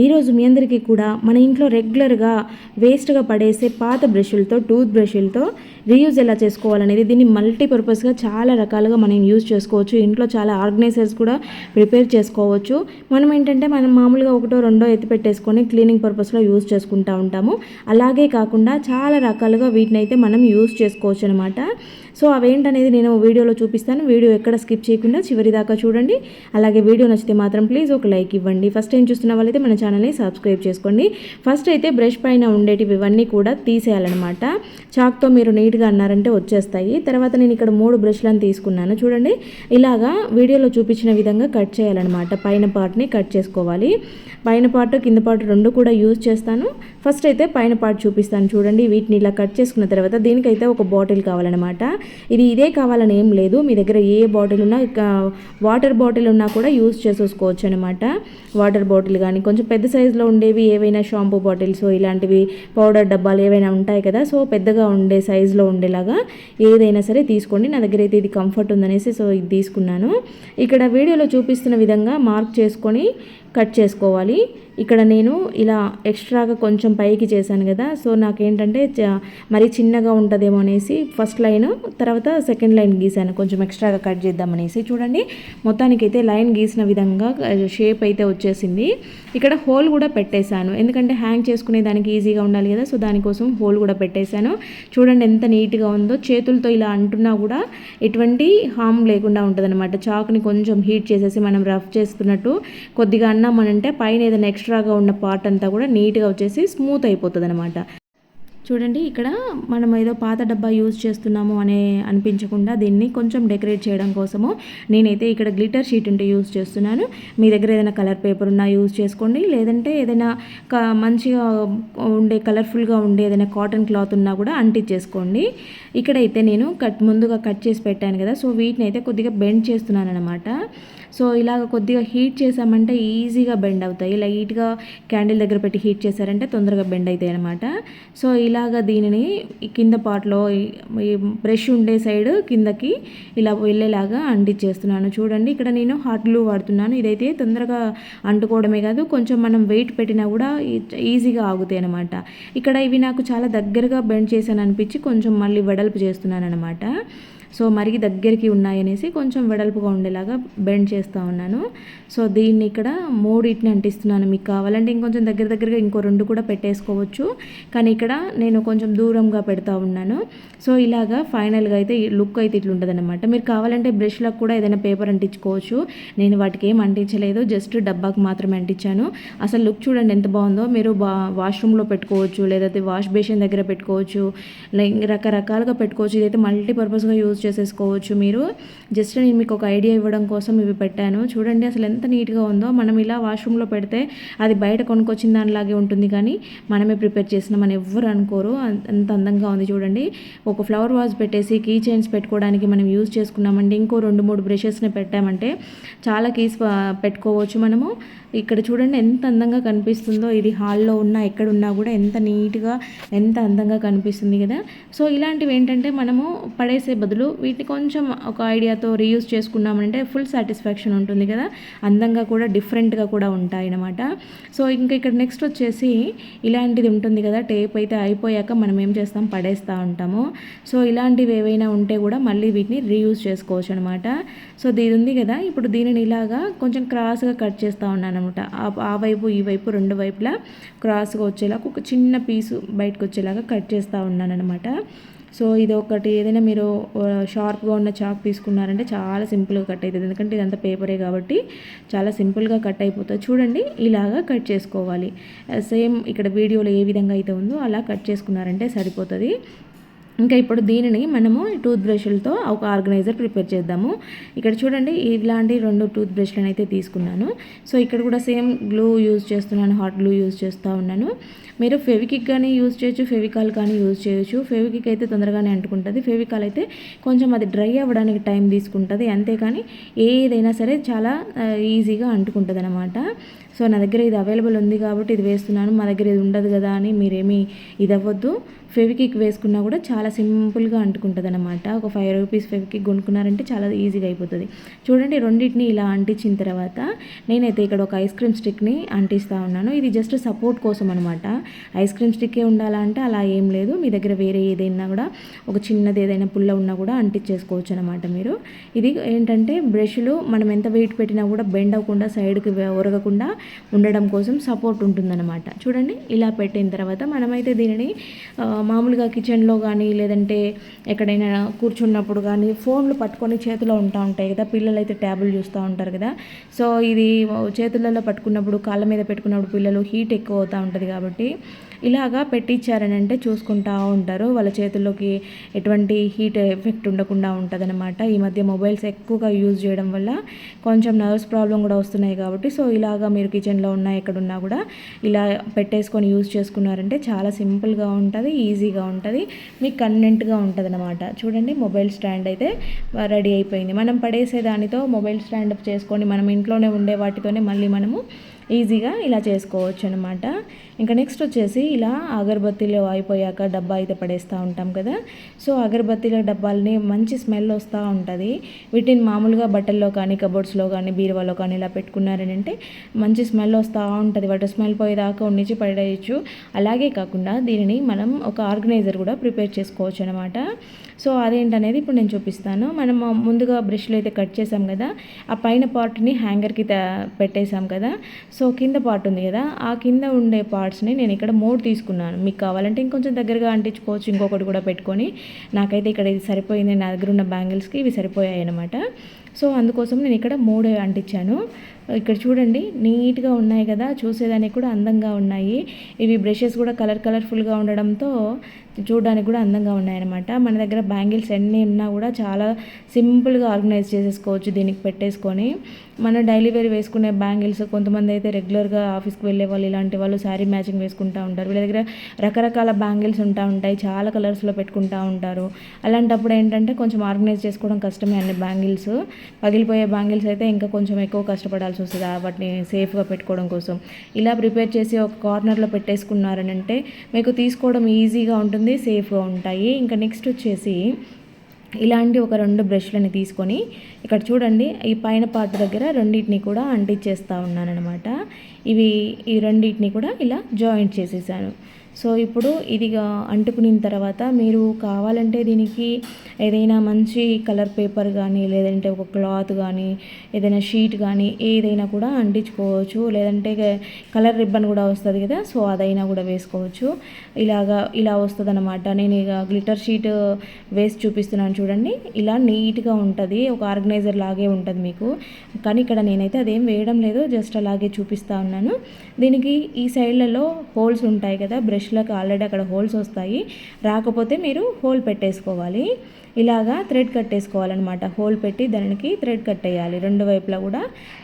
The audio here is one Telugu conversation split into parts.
ఈరోజు మీ అందరికీ కూడా మన ఇంట్లో రెగ్యులర్గా వేస్ట్గా పడేసే పాత బ్రష్లతో టూత్ బ్రష్లతో రీయూజ్ ఎలా చేసుకోవాలనేది దీన్ని మల్టీపర్పస్గా చాలా రకాలుగా మనం యూజ్ చేసుకోవచ్చు. ఇంట్లో చాలా ఆర్గనైజర్స్ కూడా ప్రిపేర్ చేసుకోవచ్చు. మనం ఏంటంటే మనం మామూలుగా ఒకటో రెండో ఎత్తి పెట్టేసుకొని క్లీనింగ్ పర్పస్లో యూజ్ చేసుకుంటూ ఉంటాము. అలాగే కాకుండా చాలా రకాలుగా వీటిని అయితే మనం యూజ్ చేసుకోవచ్చు అనమాట సో అవేంటనేది నేను వీడియోలో చూపిస్తాను. వీడియో ఎక్కడ స్కిప్ చేయకుండా చివరి దాకా చూడండి. అలాగే వీడియో నచ్చితే మాత్రం ప్లీజ్ ఒక లైక్ ఇవ్వండి. ఫస్ట్ టైం చూస్తున్న వాళ్ళైతే మన ఛానల్ని సబ్స్క్రైబ్ చేసుకోండి. ఫస్ట్ అయితే బ్రష్ పైన ఉండేటివి ఇవన్నీ కూడా తీసేయాలన్నమాట. చాక్తో మీరు నీట్గా అన్నారంటే వచ్చేస్తాయి. తర్వాత నేను ఇక్కడ మూడు బ్రష్లను తీసుకున్నాను. చూడండి ఇలాగా వీడియోలో చూపించిన విధంగా కట్ చేయాలన్నమాట. పైన పార్ట్ని కట్ చేసుకోవాలి. పైన పార్ట్ కింద పార్ట్ రెండు కూడా యూజ్ చేస్తాను. ఫస్ట్ అయితే పైన పార్ట్ చూపిస్తాను చూడండి. వీటిని ఇలా కట్ చేసుకున్న తర్వాత దీనికైతే ఒక బాటిల్ కావాలన్నమాట. ఇది ఇదే కావాలని ఏం లేదు. మీ దగ్గర ఏ బాటిల్ ఉన్నా వాటర్ బాటిల్ ఉన్నా కూడా యూజ్ చేసేసుకోవచ్చు అనమాట వాటర్ బాటిల్ కానీ కొంచెం పెద్ద సైజులో ఉండేవి ఏవైనా షాంపూ బాటిల్స్ ఇలాంటివి పౌడర్ డబ్బాలు ఏవైనా ఉంటాయి కదా సో పెద్దగా ఉండే సైజులో ఉండేలాగా ఏదైనా సరే తీసుకోండి. నా దగ్గర అయితే ఇది కంఫర్ట్ ఉందనేసి సో ఇది తీసుకున్నాను. ఇక్కడ వీడియోలో చూపిస్తున్న విధంగా మార్క్ చేసుకొని కట్ చేసుకోవాలి. ఇక్కడ నేను ఇలా ఎక్స్ట్రాగా కొంచెం పైకి చేశాను కదా సో నాకేంటంటే మరి చిన్నగా ఉంటుందేమో అనేసి ఫస్ట్ లైన్ తర్వాత సెకండ్ లైన్ గీసాను కొంచెం ఎక్స్ట్రాగా కట్ చేద్దామనేసి చూడండి మొత్తానికి అయితే లైన్ గీసిన విధంగా షేప్ అయితే వచ్చేసింది. ఇక్కడ హోల్ కూడా పెట్టేశాను. ఎందుకంటే హ్యాంగ్ చేసుకునే దానికి ఈజీగా ఉండాలి కదా సో దానికోసం హోల్ కూడా పెట్టేశాను. చూడండి ఎంత నీట్గా ఉందో. చేతులతో ఇలా అంటున్నా కూడా ఎటువంటి హామ్ లేకుండా ఉంటుందన్నమాట. చాక్ని కొంచెం హీట్ చేసేసి మనం రఫ్ చేస్తున్నట్టు కొద్దిగా అన్నామనంటే పైన ఏదైనా ఎక్స్ట్రాగా ఉన్న పార్ట్ అంతా కూడా నీట్గా వచ్చేసి స్మూత్ అయిపోతుంది అనమాట చూడండి ఇక్కడ మనం ఏదో పాత డబ్బా యూజ్ చేస్తున్నాము అనే అనిపించకుండా దీన్ని కొంచెం డెకరేట్ చేయడం కోసము నేనైతే ఇక్కడ గ్లిటర్ షీట్ ఉంటే యూజ్ చేస్తున్నాను. మీ దగ్గర ఏదైనా కలర్ పేపర్ ఉన్నా యూజ్ చేసుకోండి. లేదంటే ఏదైనా మంచిగా ఉండే కలర్ఫుల్గా ఉండే ఏదైనా కాటన్ క్లాత్ ఉన్నా కూడా అంటించేసుకోండి ఇక్కడైతే నేను కట్ ముందుగా కట్ చేసి పెట్టాను కదా సో వీటిని అయితే కొద్దిగా బెండ్ చేస్తున్నాను అనమాట సో ఇలాగ కొద్దిగా హీట్ చేసామంటే ఈజీగా బెండ్ అవుతాయి. లైట్గా క్యాండిల్ దగ్గర పెట్టి హీట్ చేశారంటే తొందరగా బెండ్ అవుతాయి అనమాట సో ఇలాగ దీనిని కింద పార్ట్లో బ్రష్ ఉండే సైడ్ కిందకి ఇలా వెళ్ళేలాగా అంటించేస్తున్నాను. చూడండి ఇక్కడ నేను హాట్ గ్లూ వాడుతున్నాను. ఇదైతే తొందరగా అంటుకోవడమే కాదు కొంచెం మనం వెయిట్ పెట్టినా కూడా ఈజీగా ఆగుతాయి అనమాట ఇక్కడ ఇవి నాకు చాలా దగ్గరగా బెండ్ చేశాను అనిపించి కొంచెం మళ్ళీ వెడల్పు చేస్తున్నాను అనమాట సో మరిగి దగ్గరికి ఉన్నాయనేసి కొంచెం వెడల్పుగా ఉండేలాగా బెండ్ చేస్తూ ఉన్నాను. సో దీన్ని ఇక్కడ మూడింటిని అంటిస్తున్నాను మీకు కావాలంటే ఇంకొంచెం దగ్గర దగ్గరగా ఇంకో రెండు కూడా పెట్టేసుకోవచ్చు. కానీ ఇక్కడ నేను కొంచెం దూరంగా పెడతా ఉన్నాను. సో ఇలాగా ఫైనల్గా అయితే లుక్ అయితే ఇట్లా ఉంటుంది అనమాట మీరు కావాలంటే బ్రష్లకు కూడా ఏదైనా పేపర్ అంటించుకోవచ్చు. నేను వాటికి ఏం అంటించలేదు జస్ట్ డబ్బాకు మాత్రమే అంటించాను. అసలు లుక్ చూడండి ఎంత బాగుందో. మీరు బా వాష్రూమ్లో పెట్టుకోవచ్చు లేదంటే వాష్ బేసిన్ దగ్గర పెట్టుకోవచ్చు రకరకాలుగా పెట్టుకోవచ్చు. ఇదైతే మల్టీపర్పస్గా యూజ్ చేసేసుకోవచ్చు మీరు. జస్ట్ నేను మీకు ఒక ఐడియా ఇవ్వడం కోసం ఇవి పెట్టాను. చూడండి అసలు ఎంత నీట్గా ఉందో. మనం ఇలా వాష్రూమ్లో పెడితే అది బయట కొనుక్కొచ్చిన దానిలాగే ఉంటుంది కానీ మనమే ప్రిపేర్ చేసినామని ఎవ్వరు అనుకోరు. అంత అందంగా ఉంది చూడండి. ఒక ఫ్లవర్ వాజ్ పెట్టేసి కీ చైన్స్ పెట్టుకోవడానికి మనం యూజ్ చేసుకున్నామంటే ఇంకో రెండు మూడు బ్రషెస్ని పెట్టామంటే చాలా కీస్ పెట్టుకోవచ్చు మనము. ఇక్కడ చూడండి ఎంత అందంగా కనిపిస్తుందో ఇది హాల్లో ఉన్నా ఎక్కడున్నా కూడా ఎంత నీట్గా ఎంత అందంగా కనిపిస్తుంది కదా. సో ఇలాంటివి ఏంటంటే మనము పడేసే బదులు వీటిని కొంచెం ఒక ఐడియాతో రీయూజ్ చేసుకున్నామంటే ఫుల్ సాటిస్ఫాక్షన్ ఉంటుంది కదా. అందంగా కూడా డిఫరెంట్గా కూడా ఉంటాయి అన్నమాట. సో ఇంకా ఇక్కడ నెక్స్ట్ వచ్చేసి ఇలాంటిది ఉంటుంది కదా టేప్ అయితే అయిపోయాక మనం ఏం చేస్తాం? పడేస్తూ ఉంటాము. సో ఇలాంటివి ఏవైనా ఉంటే కూడా మళ్ళీ వీటిని రీయూజ్ చేసుకోవచ్చు అనమాట సో దీని ఉంది కదా ఇప్పుడు దీనిని ఇలాగా కొంచెం క్రాస్గా కట్ చేస్తూ ఉన్నాను అనమాట. ఆ వైపు ఈ వైపు రెండు వైపులా క్రాస్గా వచ్చేలాగా ఒక చిన్న పీసు బయటకు వచ్చేలాగా కట్ చేస్తూ ఉన్నానమాట సో ఇది ఒకటి ఏదైనా మీరు షార్ప్గా ఉన్న చాక్ తీసుకున్నారంటే చాలా సింపుల్గా కట్ అవుతుంది ఎందుకంటే ఇదంతా పేపరే కాబట్టి చాలా సింపుల్గా కట్ అయిపోతుంది. చూడండి ఇలాగా కట్ చేసుకోవాలి. సేమ్ ఇక్కడ వీడియోలో ఏ విధంగా అయితే ఉందో అలా కట్ చేసుకున్నారంటే సరిపోతుంది. ఇంకా ఇప్పుడు దీనిని మనము టూత్ బ్రష్లతో ఒక ఆర్గనైజర్ ప్రిపేర్ చేద్దాము. ఇక్కడ చూడండి ఇలాంటి రెండు టూత్ బ్రష్లను అయితే తీసుకున్నాను. సో ఇక్కడ కూడా సేమ్ గ్లూ యూజ్ చేస్తున్నాను హాట్ గ్లూ యూజ్ చేస్తూ ఉన్నాను. మీరు ఫెవికిక్ కానీ యూజ్ చేయొచ్చు ఫెవికాల్ కానీ యూజ్ చేయొచ్చు. ఫెవికిక్ అయితే తొందరగానే అంటుకుంటుంది. ఫెవికాల్ అయితే కొంచెం అది డ్రై అవ్వడానికి టైం తీసుకుంటుంది. అంతేకాని ఏదైనా సరే చాలా ఈజీగా అంటుకుంటుంది అనమాట సో నా దగ్గర ఇది అవైలబుల్ ఉంది కాబట్టి ఇది వేస్తున్నాను. మా దగ్గర ఇది ఉండదు కదా అని మీరేమీ ఇది అవ్వద్దు ఫెవికిక్ వేసుకున్నా కూడా చాలా సింపుల్గా అంటుకుంటుంది అనమాట ఒక ఫైవ్ రూపీస్ ఫెవికిక్ కొనుక్కున్నారంటే చాలా ఈజీగా అయిపోతుంది. చూడండి రెండింటిని ఇలా అంటించిన తర్వాత నేనైతే ఇక్కడ ఒక ఐస్ క్రీమ్ స్టిక్ని అంటిస్తూ ఉన్నాను. ఇది జస్ట్ సపోర్ట్ కోసం అనమాట ఐస్ క్రీమ్ స్టిక్కే ఉండాలంటే అలా ఏం లేదు. మీ దగ్గర వేరే ఏదైనా కూడా ఒక చిన్నది ఏదైనా పుల్ల ఉన్నా కూడా అంటించేసుకోవచ్చు అనమాట మీరు. ఇది ఏంటంటే బ్రష్లు మనం ఎంత వెయిట్ పెట్టినా కూడా బెండ్ అవ్వకుండా సైడ్కి ఒరగకుండా ఉండడం కోసం సపోర్ట్ ఉంటుందన్నమాట. చూడండి ఇలా పెట్టిన తర్వాత మనమైతే దీనిని మామూలుగా కిచెన్లో కానీ లేదంటే ఎక్కడైనా కూర్చున్నప్పుడు కానీ ఫోన్లు పట్టుకొని చేతిలో ఉంటా ఉంటాయి కదా పిల్లలు అయితే ట్యాబులు చూస్తూ ఉంటారు కదా. సో ఇది చేతులలో పట్టుకున్నప్పుడు కాళ్ళ మీద పెట్టుకున్నప్పుడు పిల్లలు హీట్ ఎక్కువ అవుతూ ఉంటుంది కాబట్టి ఇలాగా పెట్టించారని అంటే చూసుకుంటా ఉంటారు. వాళ్ళ చేతుల్లోకి ఎటువంటి హీట్ ఎఫెక్ట్ ఉండకుండా ఉంటుందన్నమాట. ఈ మధ్య మొబైల్స్ ఎక్కువగా యూజ్ చేయడం వల్ల కొంచెం నర్వ్స్ ప్రాబ్లం కూడా వస్తున్నాయి కాబట్టి సో ఇలాగా మీరు కిచెన్లో ఉన్నా ఎక్కడున్నా కూడా ఇలా పెట్టేసుకొని యూజ్ చేసుకున్నారంటే చాలా సింపుల్గా ఉంటుంది ఈజీగా ఉంటుంది మీకు కన్వెంట్గా ఉంటుంది అనమాట చూడండి మొబైల్ స్టాండ్ అయితే రెడీ అయిపోయింది. మనం పడేసే దానితో మొబైల్ స్టాండ్ చేసుకొని మనం ఇంట్లోనే ఉండే వాటితోనే మళ్ళీ మనము ఈజీగా ఇలా చేసుకోవచ్చు అనమాట ఇంకా నెక్స్ట్ వచ్చేసి ఇలా అగరబత్తీలు అయిపోయాక డబ్బా అయితే పడేస్తూ ఉంటాం కదా. సో అగరబత్తీల డబ్బాలని మంచి స్మెల్ వస్తూ ఉంటుంది. వీటిని మామూలుగా బట్టల్లో కానీ కబోర్డ్స్లో కానీ బీరువాలో కానీ ఇలా పెట్టుకున్నారని అంటే మంచి స్మెల్ వస్తూ ఉంటుంది. వాటి స్మెల్ పోయేదాకా ఉండించి పడేయచ్చు. అలాగే కాకుండా దీనిని మనం ఒక ఆర్గనైజర్ కూడా ప్రిపేర్ చేసుకోవచ్చు అనమాట సో అదేంటనేది ఇప్పుడు నేను చూపిస్తాను. మనం ముందుగా బ్రష్లు అయితే కట్ చేసాం కదా ఆ పైన పార్ట్ని హ్యాంగర్కి పెట్టేసాం కదా. సో కింద పార్ట్ ఉంది కదా ఆ కింద ఉండే పార్ట్స్ని నేను ఇక్కడ మూడు తీసుకున్నాను. మీకు కావాలంటే ఇంకొంచెం దగ్గరగా అంటించుకోవచ్చు ఇంకొకటి కూడా పెట్టుకొని. నాకైతే ఇక్కడ ఇది సరిపోయింది నా దగ్గర ఉన్న బ్యాంగిల్స్కి ఇవి సరిపోయాయి అనమాట సో అందుకోసం నేను ఇక్కడ మూడు అంటించాను. ఇక్కడ చూడండి నీట్గా ఉన్నాయి కదా చూసేదానికి కూడా అందంగా ఉన్నాయి. ఇవి బ్రషెస్ కూడా కలర్ కలర్ఫుల్గా ఉండడంతో చూడడానికి కూడా అందంగా ఉన్నాయన్నమాట. మన దగ్గర బ్యాంగిల్స్ ఎన్ని ఉన్నా కూడా చాలా సింపుల్గా ఆర్గనైజ్ చేసేసుకోవచ్చు దీనికి పెట్టేసుకొని. మన డైలీ వేర్ వేసుకునే బ్యాంగిల్స్ కొంతమంది అయితే రెగ్యులర్గా ఆఫీస్కి వెళ్ళే వాళ్ళు ఇలాంటి వాళ్ళు శారీ మ్యాచింగ్ వేసుకుంటూ ఉంటారు. వీళ్ళ దగ్గర రకరకాల బ్యాంగిల్స్ ఉంటా ఉంటాయి. చాలా కలర్స్లో పెట్టుకుంటూ ఉంటారు. అలాంటప్పుడు ఏంటంటే కొంచెం ఆర్గనైజ్ చేసుకోవడం కష్టమే అన్ని బ్యాంగిల్స్. పగిలిపోయే బ్యాంగిల్స్ అయితే ఇంకా కొంచెం ఎక్కువ కష్టపడాల్సి వస్తుంది. వాటిని సేఫ్గా పెట్టుకోవడం కోసం. ఇలా ప్రిపేర్ చేసి ఒక కార్నర్లో పెట్టేసుకున్నారని అంటే మీకు తీసుకోవడం ఈజీగా ఉంటుంది సేఫ్గా ఉంటాయి. ఇంకా నెక్స్ట్ వచ్చేసి ఇలాంటి ఒక రెండు బ్రష్లని తీసుకొని ఇక్కడ చూడండి ఈ పైన పార్ట్ దగ్గర రెండింటిని కూడా అంటించేస్తూ ఉన్నానమాట ఇవి ఈ రెండింటిని కూడా ఇలా జాయింట్ చేసేసాను. సో ఇప్పుడు ఇదిగా అంటుకున్న తర్వాత మీరు కావాలంటే దీనికి ఏదైనా మంచి కలర్ పేపర్ కానీ లేదంటే ఒక క్లాత్ కానీ ఏదైనా షీట్ కానీ ఏదైనా కూడా అంటించుకోవచ్చు. లేదంటే కలర్ రిబ్బన్ కూడా వస్తుంది కదా సో అదైనా కూడా వేసుకోవచ్చు. ఇలాగా ఇలా వస్తుంది అనమాట నేను ఇక గ్లిటర్ షీట్ వేసి చూపిస్తున్నాను చూడండి. ఇలా నీట్గా ఉంటుంది ఒక ఆర్గనైజర్ లాగే ఉంటుంది మీకు. కానీ ఇక్కడ నేనైతే అదేం వేయడం లేదు జస్ట్ అలాగే చూపిస్తా ఉన్నాను. దీనికి ఈ సైడ్లలో హోల్స్ ఉంటాయి కదా బ్రష్లకు ఆల్రెడీ అక్కడ హోల్స్ వస్తాయి. రాకపోతే మీరు హోల్ పెట్టేసుకోవాలి. ఇలాగా థ్రెడ్ కట్టేసుకోవాలన్నమాట. హోల్ పెట్టి దానికి థ్రెడ్ కట్టేయాలి. రెండు వైపులా కూడా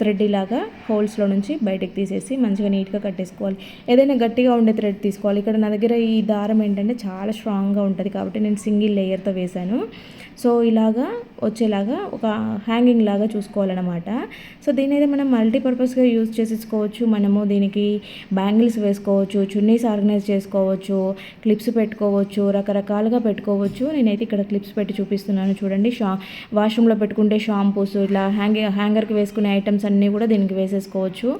థ్రెడ్ ఇలాగా హోల్స్లో నుంచి బయటకు తీసేసి మంచిగా నీట్గా కట్టేసుకోవాలి. ఏదైనా గట్టిగా ఉండే థ్రెడ్ తీసుకోవాలి. ఇక్కడ నా దగ్గర ఈ దారం ఏంటంటే చాలా స్ట్రాంగ్గా ఉంటుంది కాబట్టి నేను సింగిల్ లేయర్తో వేశాను. సో ఇలాగా వచ్చేలాగా ఒక హ్యాంగింగ్ లాగా చూసుకోవాలన్నమాట. సో దీని అయితే మనం మల్టీపర్పస్గా యూజ్ చేసేసుకోవచ్చు. మనము దీనికి బ్యాంగిల్స్ వేసుకోవచ్చు చున్నీస్ ఆర్గనైజ్ చేసుకోవచ్చు క్లిప్స్ పెట్టుకోవచ్చు రకరకాలుగా పెట్టుకోవచ్చు. నేనైతే ఇక్కడ క్లిప్స్ పెట్టి చూపిస్తున్నాను చూడండి. షా వాష్రూమ్లో పెట్టుకుంటే షాంపూస్ ఇట్లా హ్యాంగ్ హ్యాంగర్కి వేసుకునే ఐటమ్స్ అన్నీ కూడా దీనికి వేసేసుకోవచ్చు.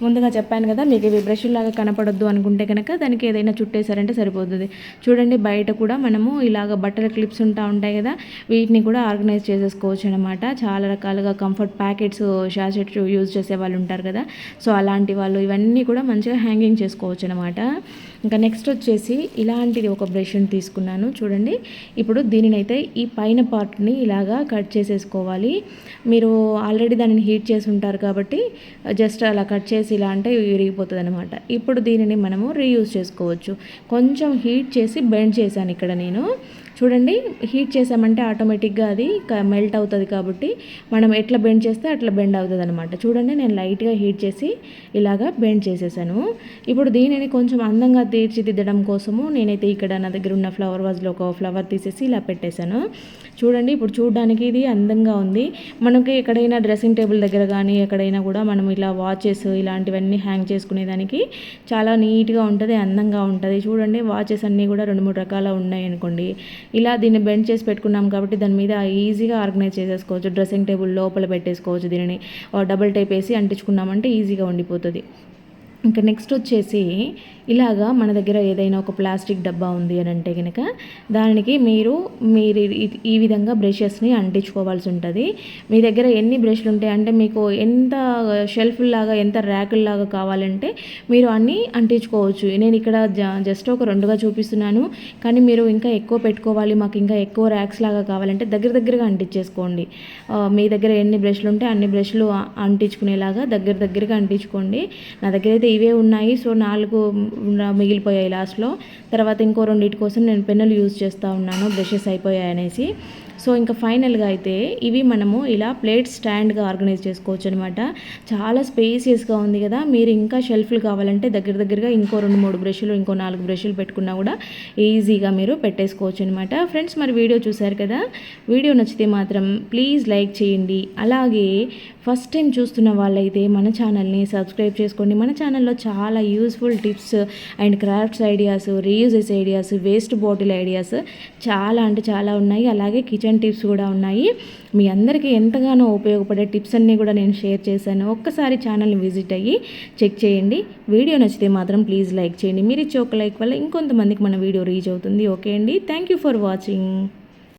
ముందుగా చెప్పాను కదా మీకు ఇవి బ్రష్ లాగా కనపడొద్దు అనుకుంటే కనుక దానికి ఏదైనా చుట్టేసారంటే సరిపోతుంది చూడండి బయట కూడా మనము ఇలాగ బట్టల క్లిప్స్ ఉంటా ఉంటాయి కదా వీటిని కూడా ఆర్గనైజ్ చేసేసుకోవచ్చు అనమాట చాలా రకాలుగా కంఫర్ట్ ప్యాకెట్స్ షాషెట్స్ యూజ్ చేసే వాళ్ళు ఉంటారు కదా సో అలాంటి వాళ్ళు ఇవన్నీ కూడా మంచిగా హ్యాంగింగ్ చేసుకోవచ్చు అనమాట ఇంకా నెక్స్ట్ వచ్చేసి ఇలాంటిది ఒక బ్రష్ని తీసుకున్నాను. చూడండి ఇప్పుడు దీనినైతే ఈ పైన పార్ట్ని ఇలాగా కట్ చేసేసుకోవాలి. మీరు ఆల్రెడీ దానిని హీట్ చేసి ఉంటారు కాబట్టి జస్ట్ అలా కట్ చేసి ఇలా అంటే విరిగిపోతుంది అనమాట ఇప్పుడు దీనిని మనము రీయూజ్ చేసుకోవచ్చు. కొంచెం హీట్ చేసి బెండ్ చేశాను ఇక్కడ నేను. చూడండి హీట్ చేసామంటే ఆటోమేటిక్గా అది మెల్ట్ అవుతుంది కాబట్టి మనం ఎట్లా బెండ్ చేస్తే అట్లా బెండ్ అవుతుంది అనమాట చూడండి నేను లైట్గా హీట్ చేసి ఇలాగా బెండ్ చేసేసాను. ఇప్పుడు దీనిని కొంచెం అందంగా తీర్చిదిద్దడం కోసము నేనైతే ఇక్కడ నా దగ్గర ఉన్న ఫ్లవర్ వాజ్లో ఒక ఫ్లవర్ తీసేసి ఇలా పెట్టేశాను. చూడండి ఇప్పుడు చూడడానికి ఇది అందంగా ఉంది. మనకి ఎక్కడైనా డ్రెస్సింగ్ టేబుల్ దగ్గర కానీ ఎక్కడైనా కూడా మనం ఇలా వాచెస్ ఇలాంటివన్నీ హ్యాంగ్ చేసుకునేదానికి చాలా నీట్గా ఉంటుంది అందంగా ఉంటుంది. చూడండి వాచెస్ అన్నీ కూడా రెండు మూడు రకాల ఉన్నాయి అనుకోండి. ఇలా దీన్ని బెండ్ చేసి పెట్టుకున్నాం కాబట్టి దాని మీద ఈజీగా ఆర్గనైజ్ చేసేసుకోవచ్చు. డ్రెస్సింగ్ టేబుల్ లోపల పెట్టేసుకోవచ్చు దీనిని. డబుల్ టైప్ వేసి అంటించుకున్నామంటే ఈజీగా ఉండిపోతుంది. ఇంకా నెక్స్ట్ వచ్చేసి ఇలాగా మన దగ్గర ఏదైనా ఒక ప్లాస్టిక్ డబ్బా ఉంది అని అంటే కనుక దానికి మీరు మీరు ఈ విధంగా బ్రషెస్ని అంటించుకోవాల్సి ఉంటుంది. మీ దగ్గర ఎన్ని బ్రష్లు ఉంటాయి అంటే మీకు ఎంత షెల్ఫ్లాగా ఎంత ర్యాకుల్లాగా కావాలంటే మీరు అన్నీ అంటించుకోవచ్చు. నేను ఇక్కడ జస్ట్ ఒక రెండుగా చూపిస్తున్నాను. కానీ మీరు ఇంకా ఎక్కువ పెట్టుకోవాలి మాకు ఇంకా ఎక్కువ ర్యాక్స్ లాగా కావాలంటే దగ్గర దగ్గరగా అంటించేసుకోండి. మీ దగ్గర ఎన్ని బ్రష్లు ఉంటే అన్ని బ్రష్లు అంటించుకునేలాగా దగ్గర దగ్గరగా అంటించుకోండి. నా దగ్గర అయితే ఇవే ఉన్నాయి. సో నాలుగు మిగిలిపోయాయి లాస్ట్లో. తర్వాత ఇంకో రెండింటి కోసం నేను పెన్నులు యూజ్ చేస్తూ ఉన్నాను. బ్రషెస్ అయిపోయాయి అనేసి. సో ఇంకా ఫైనల్గా అయితే ఇవి మనము ఇలా ప్లేట్ స్టాండ్గా ఆర్గనైజ్ చేసుకోవచ్చు అనమాట చాలా స్పేసియస్గా ఉంది కదా. మీరు ఇంకా షెల్ఫ్లు కావాలంటే దగ్గర దగ్గరగా ఇంకో రెండు మూడు బ్రష్లు ఇంకో నాలుగు బ్రష్లు పెట్టుకున్నా కూడా ఈజీగా మీరు పెట్టేసుకోవచ్చు అనమాట ఫ్రెండ్స్ మరి వీడియో చూశారు కదా? వీడియో నచ్చితే మాత్రం ప్లీజ్ లైక్ చేయండి. అలాగే ఫస్ట్ టైం చూస్తున్న వాళ్ళైతే మన ఛానల్ని సబ్స్క్రైబ్ చేసుకోండి. మన ఛానల్లో చాలా useful tips and crafts ideas reuses ideas waste bottle ideas చాలా అంటే చాలా ఉన్నాయి. అలాగే కిచెన్ టిప్స్ కూడా ఉన్నాయి. మీ అందరికీ ఎంతగానో ఉపయోగపడే టిప్స్ అన్నీ కూడా నేను షేర్ చేశాను. ఒక్కసారి ఛానల్ని విజిట్ అయ్యి చెక్ చేయండి. వీడియో నచ్చితే మాత్రం ప్లీజ్ లైక్ చేయండి. మీరు ఇచ్చే ఒక లైక్ వల్ల ఇంకొంతమందికి మన వీడియో రీచ్ అవుతుంది. ఓకే అండి. Thank you for watching.